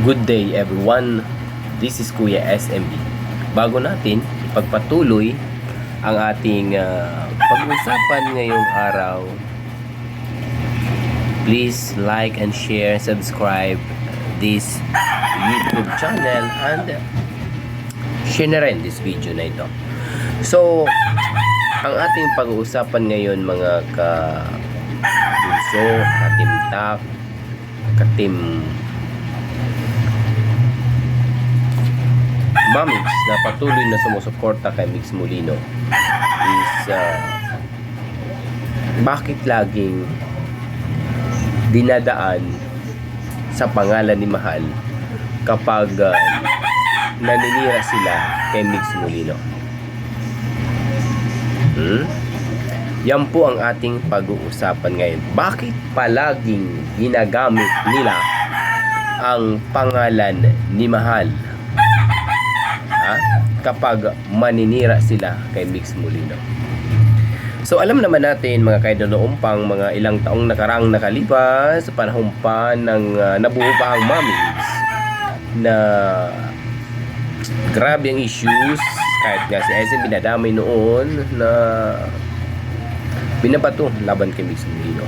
Good day everyone. This is Kuya SMB. Bago natin ipagpatuloy ang ating ah, pag-usapan ngayong araw, please like and share, subscribe this YouTube channel and share na rin this video na ito. So, ang ating pag-uusapan ngayon mga ka bunso, katimtak, katim Mamix na patuloy na sumusuporta kay Mix Molino is uh, bakit laging dinadaan sa pangalan ni Mahal kapag uh, naninira sila kay Mix Molino. Hmm? Yan po ang ating pag-uusapan ngayon. Bakit palaging ginagamit nila ang pangalan ni Mahal? Kapag maninira sila kay Mix Molino. So alam naman natin mga kaidol noong pang mga ilang taong nakaraang nakalipas sa panahon pa ng uh, nabuo pa ang Mamix na grabe ang issues kahit nga si SM binadamay noon na binabato laban kay Mix Molino.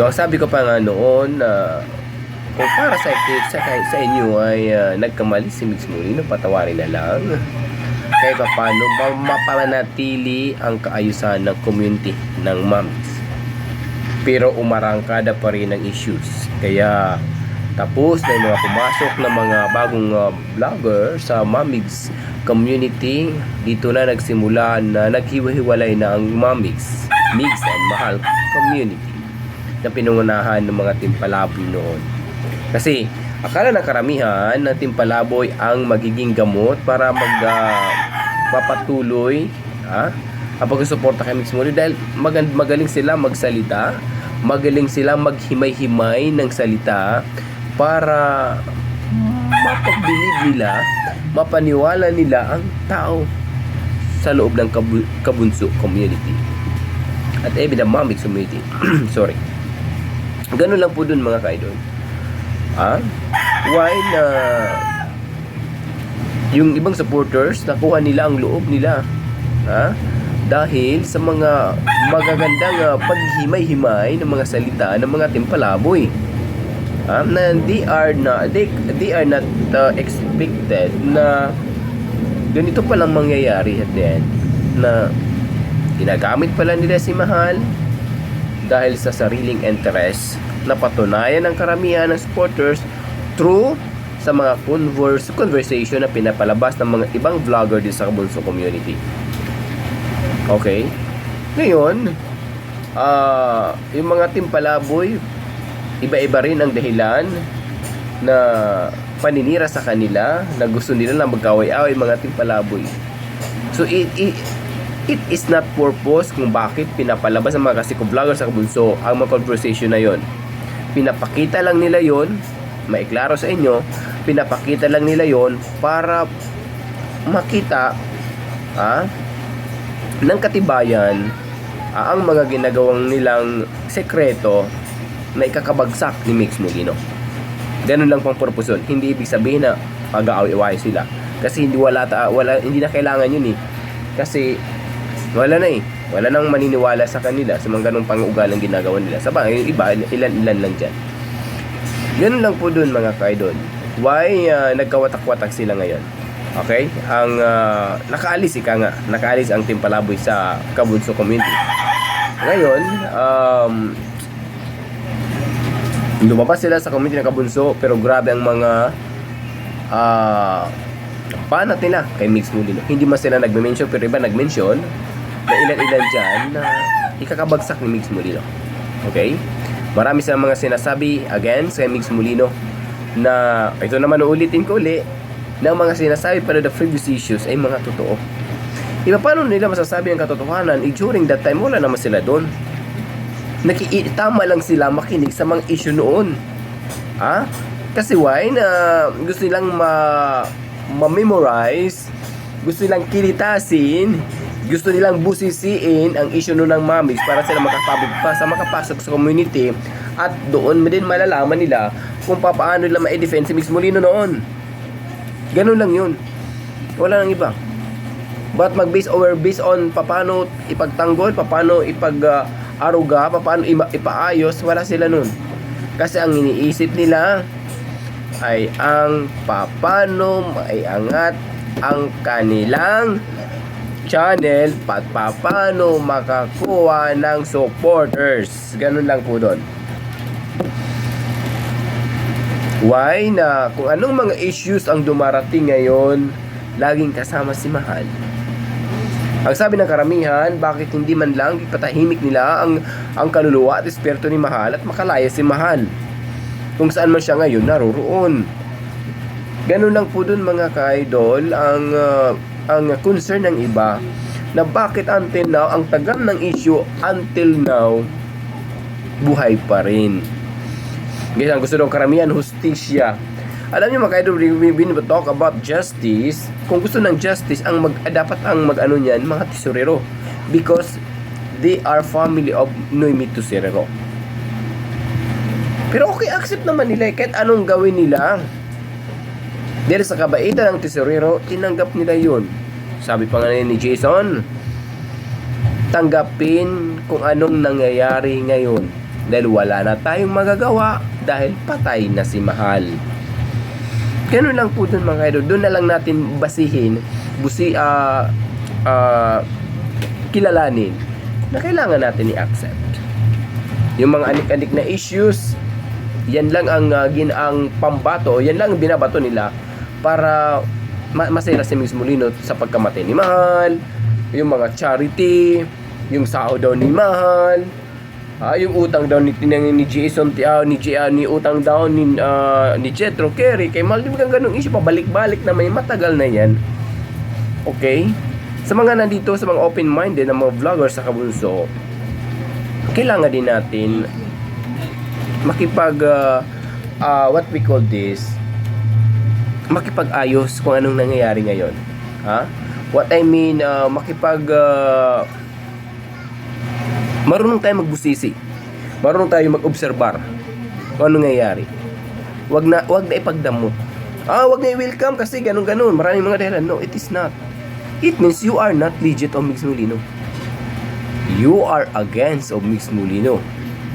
So sabi ko pa nga noon na kung para sa, sa, sa inyo ay uh, nagkamali si Mix Molino, patawarin na lang. Kaya pa paano mapanatili ang kaayusan ng community ng moms. Pero umarangkada pa rin ang issues. Kaya tapos na mga pumasok na mga bagong uh, vlogger sa Mamigs community. Dito na nagsimula na naghiwa-hiwalay na ang Mamigs, Migs and Mahal community na pinungunahan ng mga timpalaboy noon. Kasi akala ng karamihan na timpalaboy ang magiging gamot para mag uh, papatuloy ha? ang pagsusuporta kay Mix Molino dahil mag- magaling sila magsalita, magaling sila maghimay-himay ng salita para mapagbilib nila, mapaniwala nila ang tao sa loob ng kabu- kabunso community. At Mamik community. Sorry. Ganun lang po dun mga kaidol. Ah, why na yung ibang supporters nakuha nila ang loob nila. Ha? Dahil sa mga magagandang uh, paghimay-himay ng mga salita ng mga timpalaboy. Ha? Na they are not they, they are not uh, expected na ganito palang mangyayari at the end na ginagamit pala nila si Mahal dahil sa sariling interest na patunayan ng karamihan ng supporters through sa mga converse, conversation na pinapalabas ng mga ibang vlogger din sa Kabunso community. Okay? Ngayon, ah yung mga timpalaboy, iba-iba rin ang dahilan na paninira sa kanila na gusto nila na magkaway-away mga timpalaboy. So it, it, it is not purpose kung bakit pinapalabas ng mga kasiko vlogger sa kabunso ang mga conversation na yon. Pinapakita lang nila yon, maiklaro sa inyo, pinapakita lang nila yon para makita ah, ng katibayan ah, ang mga ginagawang nilang sekreto na ikakabagsak ni Mix Molino. Ganun lang pang purpose yun. Hindi ibig sabihin na mag-aaway sila. Kasi hindi wala ta, wala hindi na kailangan yun eh. Kasi wala na eh. Wala nang maniniwala sa kanila sa mga ganung pang-ugalang ginagawa nila. Sa bagay, yung iba, ilan-ilan lang dyan. Ganun lang po dun mga kaidol. Why uh, nagkawatak-watak sila ngayon? Okay? Ang uh, nakaalis ika nga, nakaalis ang Team Palaboy sa Kabunso community. Ngayon, um, lumabas sila sa community ng Kabunso pero grabe ang mga uh, panat nila kay Mix Molino. Hindi man sila nagme-mention pero iba nag-mention na ilan-ilan dyan na ikakabagsak ni Mix Molino. Okay? Marami silang mga sinasabi against kay Mix Molino na ito naman uulitin ko uli na ang mga sinasabi para the previous issues ay mga totoo. Iba paano nila masasabi ang katotohanan? Eh, during that time, wala naman sila doon. Naki tama lang sila makinig sa mga issue noon. Ha? Kasi why na gusto nilang ma ma-memorize, gusto nilang kilitasin, gusto nilang busisiin ang issue noon ng Mamix para sila makapabog pa sa makapasok sa community At doon din malalaman nila kung paano nila ma-defend si Mix Molino noon. Ganun lang yun. Wala nang iba. But mag-base over based on paano ipagtanggol, paano ipag uh, aruga, paano ipaayos, wala sila nun. Kasi ang iniisip nila ay ang paano maiangat ang kanilang channel at paano makakuha ng supporters. Ganun lang po doon. Why na kung anong mga issues ang dumarating ngayon, laging kasama si Mahal. Ang sabi ng karamihan, bakit hindi man lang ipatahimik nila ang ang kaluluwa at espiritu ni Mahal at makalaya si Mahal. Kung saan man siya ngayon naroroon. Ganun lang po dun mga ka-idol ang ah, ang concern ng iba na bakit until now ang tagal ng issue until now buhay pa rin. Guys, ang gusto ng karamihan, hustisya. Alam niyo mga idol, we, we, talk about justice. Kung gusto ng justice, ang mag, dapat ang mag-ano niyan, mga tesorero. Because they are family of Noemi Tesorero. Pero okay, accept naman nila eh, kahit anong gawin nila. Dahil sa kabaitan ng tesorero, tinanggap nila yun. Sabi pa nga ni Jason, tanggapin kung anong nangyayari ngayon. Dahil wala na tayong magagawa dahil patay na si Mahal. Ganun lang po dun mga idol. Doon na lang natin basihin, busi, ah, ah, kilalanin na kailangan natin i-accept. Yung mga anik-anik na issues, yan lang ang uh, gin ang pambato, yan lang ang binabato nila para ma- masira si Miss Molino sa pagkamatay ni Mahal, yung mga charity, yung sao daw ni Mahal, ah, yung utang daw ni, ni, ni Jason, uh, ni, J- ah, ni utang daw ni, ah, ni Jetro Kerry, kay Mahal, yung ganung issue, pabalik-balik na may matagal na yan. Okay? Sa mga nandito, sa mga open-minded na mga vloggers sa Kabunso, kailangan din natin makipag uh, uh, what we call this makipag-ayos kung anong nangyayari ngayon. Ha? What I mean, uh, makipag uh, marunong tayo magbusisi. Marunong tayo mag-obserbar kung anong nangyayari. Wag na wag na ipagdamot. Ah, wag na i-welcome kasi ganun ganun. Maraming mga dahilan. No, it is not. It means you are not legit of Mix Molino. You are against of Mix Molino.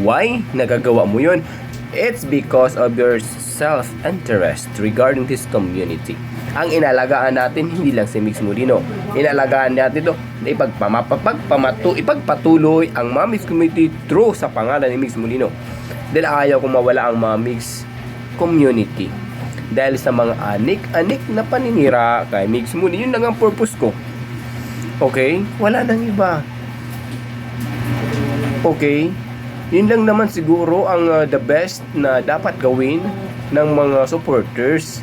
Why? Nagagawa mo yun? It's because of your self-interest regarding this community. Ang inalagaan natin, hindi lang si Mix Molino. Inalagaan natin ito na ipagpamapapagpamatu, ipagpatuloy ang Mamix Community through sa pangalan ni Mix Molino. Dahil ayaw kong mawala ang Mamix Community. Dahil sa mga anik-anik na paninira kay Mix Molino, yun lang ang purpose ko. Okay? Wala nang iba. Okay? Yun lang naman siguro ang uh, the best na dapat gawin ng mga supporters.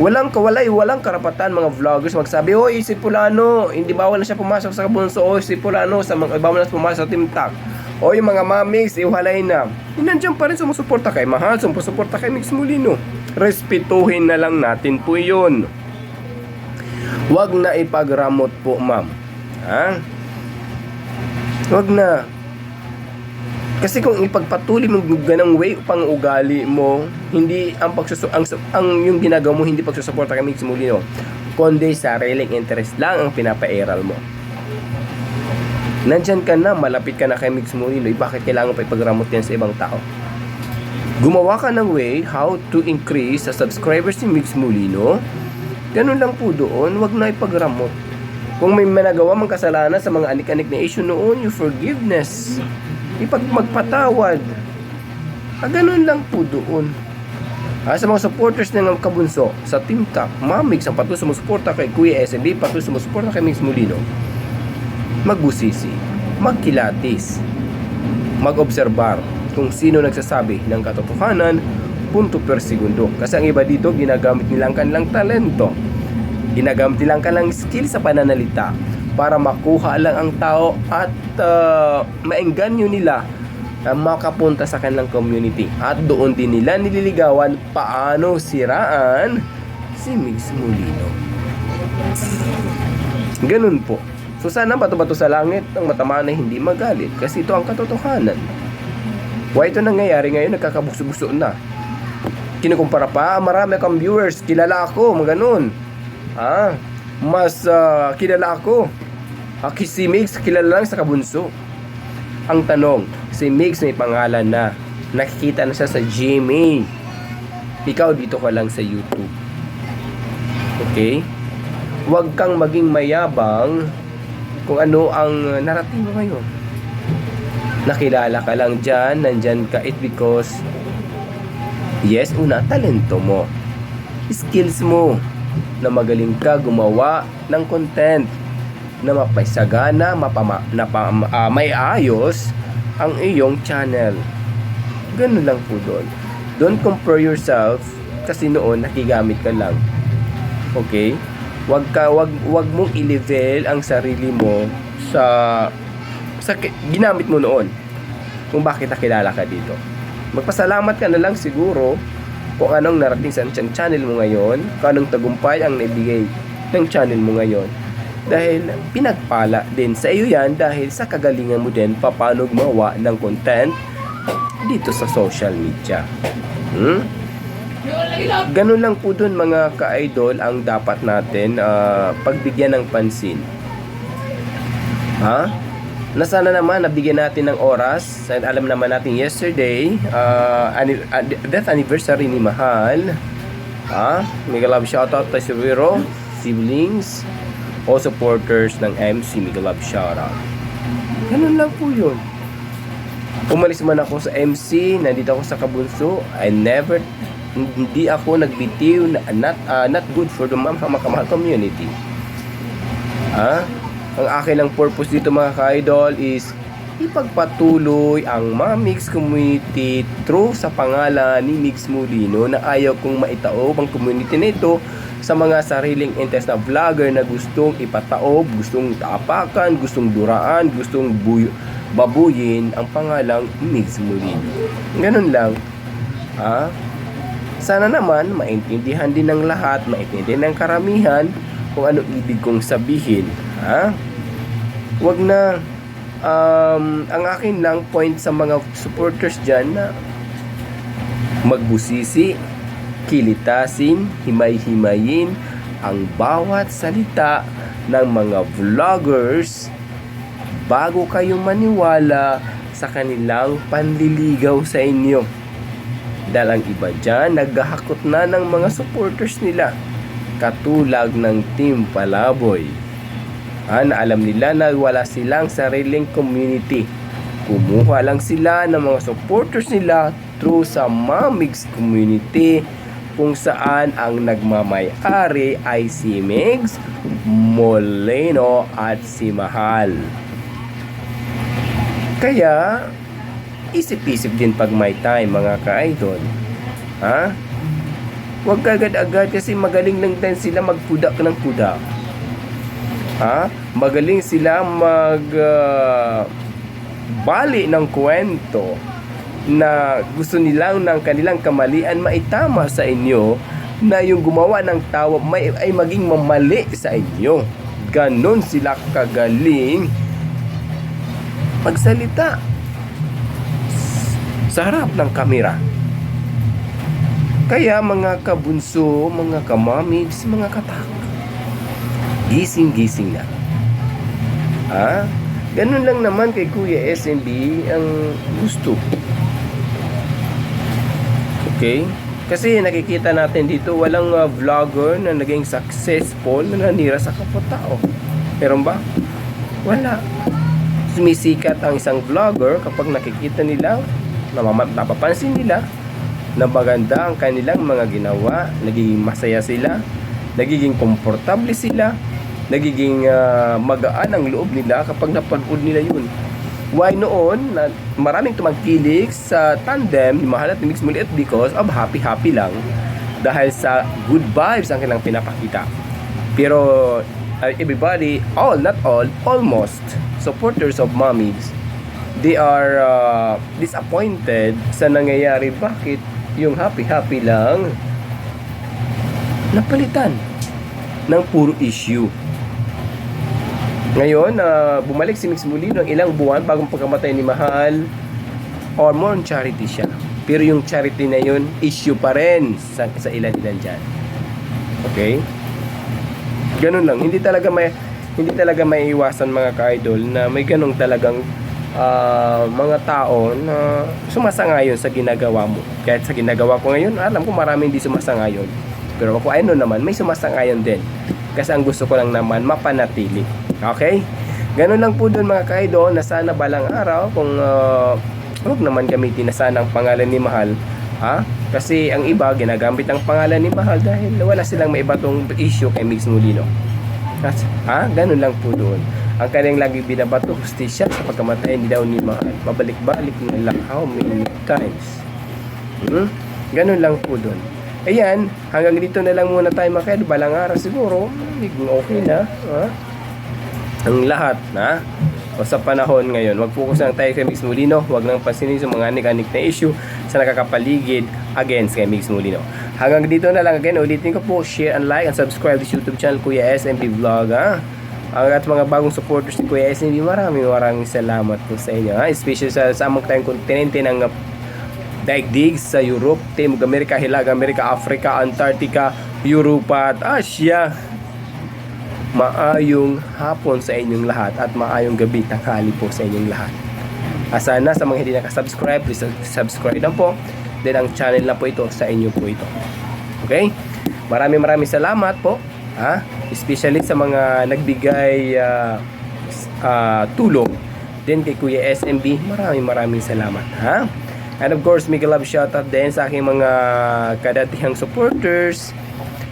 Walang kawalay, walang karapatan mga vloggers magsabi, Hoy, si Pulano, hindi bawal na siya pumasok sa Kabunso. O si Pulano, sa mga bawal na pumasok sa Team TAC. O yung mga mamigs, iwalay na. Nandiyan pa rin sumusuporta kay Mahal, sumusuporta kay Mix Molino. Respetuhin na lang natin po yun. Huwag na ipagramot po, ma'am. Ha? Huwag na. Kasi kung ipagpatuloy mo ganang way upang ugali mo, hindi ang pagsusu ang, ang yung ginagawa mo hindi pagsusuporta kay Mix Molino, kundi sariling interest lang ang pinapairal mo. Nandyan ka na, malapit ka na kay Mix Molino, bakit kailangan pa ipagramot yan sa ibang tao? Gumawa ka ng way how to increase sa subscribers ni Mix Molino. Ganun lang po doon, wag na ipagramot. Kung may managawa mang kasalanan sa mga anik-anik na issue noon, yung forgiveness. Ipag magpatawad. Ah, ganun lang po doon. Ah, sa mga supporters ng Kabunso, sa Team Top, Mamix ang patuloy sumusuporta kay Kuya SMB, patuloy sumusuporta kay Mix Molino. Magbusisi, magkilatis, mag-obserbar kung sino nagsasabi ng katotohanan punto per segundo. Kasi ang iba dito, ginagamit nila ang kanilang talento. Ginagamit nila ang kanilang skill sa pananalita para makuha lang ang tao at uh, maengganyo nila na makapunta sa kanilang community. At doon din nila nililigawan paano siraan si Mix Molino. Ganun po. So sana bato-bato sa langit ang matamaan na hindi magalit kasi ito ang katotohanan. Why ito nangyayari ngayon? Nagkakabuso-buso na. Kinukumpara pa, marami akong viewers, kilala ako, mga ganun. Ah, mas ah, kilala ako. Ah, si Mix, kilala lang sa kabunso. Ang tanong, si Mix may pangalan na. Nakikita na siya sa GMA. Ikaw dito ka lang sa YouTube. Okay? Huwag kang maging mayabang kung ano ang narating mo ngayon. Nakilala ka lang dyan, nandyan ka it because yes, una, talento mo. Skills mo na magaling ka gumawa ng content na mapaisagana, mapama, na pa, ah, may ayos ang iyong channel. Ganun lang po doon. Don't compare yourself kasi noon nakigamit ka lang. Okay? Wag ka wag wag mong i-level ang sarili mo sa sa ginamit mo noon. Kung bakit nakilala ka dito. Magpasalamat ka na lang siguro kung anong narating sa ch- channel mo ngayon, kung anong tagumpay ang naibigay ng channel mo ngayon. Dahil pinagpala din sa iyo yan dahil sa kagalingan mo din paano gumawa ng content dito sa social media. Hmm? Ganun lang po dun mga ka-idol ang dapat natin ah, pagbigyan ng pansin. Ha? Nasana naman nabigyan natin ng oras. And alam naman natin yesterday, ah, ani- ah, death anniversary ni Mahal. Ha? Mega love shoutout kay Silvero, siblings, o supporters ng MC Mega love shoutout. Ganun lang po yun. Umalis man ako sa MC, nandito ako sa Kabunso, I never hindi ako nagbitiw na not ah, not good for the mga makamahal community. Ha? Ang akin ang purpose dito mga ka-idol is ipagpatuloy ang mga mix community through sa pangalan ni Mix Molino na ayaw kong maitaob ang community nito sa mga sariling interest na vlogger na gustong ipataob, gustong taapakan, gustong duraan, gustong buy- babuyin ang pangalang Mix Molino. Ganun lang. Ha? Sana naman maintindihan din ng lahat, maintindihan ng karamihan kung ano ibig kong sabihin. Ha? Wag na um, ang akin lang point sa mga supporters dyan na magbusisi, kilitasin, himay-himayin ang bawat salita ng mga vloggers bago kayo maniwala sa kanilang panliligaw sa inyo. Dahil ang iba dyan, naghahakot na ng mga supporters nila. Katulad ng Team Palaboy. Ah, na alam nila na wala silang sariling community. Kumuha lang sila ng mga supporters nila through sa Mamix community kung saan ang nagmamay-ari ay si Migs, Moleno at si Mahal. Kaya, isip-isip din pag may time mga ka-idol. Ha? Huwag kagad-agad kasi magaling lang din sila magpudak ng pudak. Ha? Magaling sila mag ah, bali ng kwento na gusto nilang ng kanilang kamalian maitama sa inyo na yung gumawa ng tawa may, ay maging mamali sa inyo. Ganon sila kagaling magsalita sa harap ng kamera. Kaya mga kabunso, mga kamamigs, mga katak, gising-gising na. Ha? Ganun lang naman kay Kuya SMB ang gusto. Okay? Kasi nakikita natin dito, walang uh, vlogger na naging successful na nanira sa kapwa-tao. Meron ba? Wala. Sumisikat ang isang vlogger kapag nakikita nila, napapansin nila na maganda ang kanilang mga ginawa, nagiging masaya sila, nagiging komportable sila, nagiging ah, magaan ang loob nila kapag napanood nila yun. Why noon, na maraming tumagkilig sa tandem ni Mahal at ni Mix Muliit because of happy-happy lang dahil sa good vibes ang kanilang pinapakita. Pero uh, everybody, all, not all, almost supporters of Mommies, they are uh, disappointed sa nangyayari. Bakit yung happy-happy lang napalitan ng puro issue? Ngayon, ah, bumalik si Mix Molino ng ilang buwan bagong pagkamatay ni Mahal. or more on charity siya. Pero yung charity na yun, issue pa rin sa, sa ilan-ilan dyan. Okay? Ganun lang. Hindi talaga may hindi talaga may iwasan mga ka-idol na may ganung talagang ah, mga tao na sumasangayon sa ginagawa mo. Kahit sa ginagawa ko ngayon, alam ko marami hindi sumasangayon. Pero ako ano naman, may sumasangayon din. Kasi ang gusto ko lang naman, mapanatili. Okay? Ganun lang po doon mga ka-idol na sana balang araw kung uh, huwag naman gamitin na sana ang pangalan ni Mahal. Ha? Kasi ang iba ginagamit ang pangalan ni Mahal dahil wala silang may iba tong issue kay Mix Molino. Kas- Ha? Ganun lang po doon. Ang kanyang lagi binabato, hustisya sa pagkamatay ni daw ni Mahal. Pabalik-balik na lang how many times. Hmm? Ganun lang po doon. Ayan, hanggang dito na lang muna tayo mga kaidol. Balang araw siguro, okay na. Ha? Ang lahat, na O sa panahon ngayon, mag-focus lang tayo kay Mix Molino. Huwag nang pansinin sa mga anik-anik na issue sa nakakapaligid against kay Mix Molino. Hanggang dito na lang again, ulitin ko po, share and like and subscribe this YouTube channel Kuya SMB Vlog. Ha? At mga bagong supporters ni Kuya SMB, maraming maraming salamat po sa inyo. Ha? Especially sa, sa among tayong kontinente ng uh, daigdig sa Europe, Timog Amerika, Hilag Amerika, Africa, Antarctica, Europa at Asia. Maayong hapon sa inyong lahat at maayong gabi tanghali po sa inyong lahat. Asa na sa mga hindi nakasubscribe, please subscribe na po. Then ang channel na po ito sa inyo po ito. Okay? Maraming maraming salamat po. Ha? Especially sa mga nagbigay ah, ah, tulong din kay Kuya SMB. Maraming maraming salamat. Ha? And of course, mega love shoutout din sa aking mga kadatihang supporters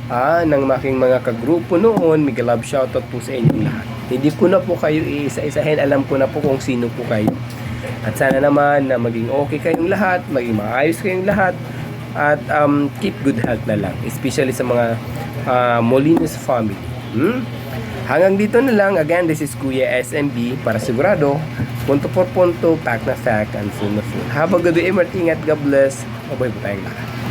ah, ng aking mga kagrupo noon. Mega love shoutout po sa inyong lahat. Hindi ko na po kayo iisa-isahin. Alam ko na po kung sino po kayo. At sana naman na maging okay kayong lahat, maging maayos kayong lahat, at um, keep good health na lang. Especially sa mga uh, Molinos family. Hmm? Hanggang dito na lang. Again, this is Kuya SMB para sigurado, punto por punto, pack na fact, and full na full. Have a good day, Martingat. God bless. Mabuhay po tayong lahat.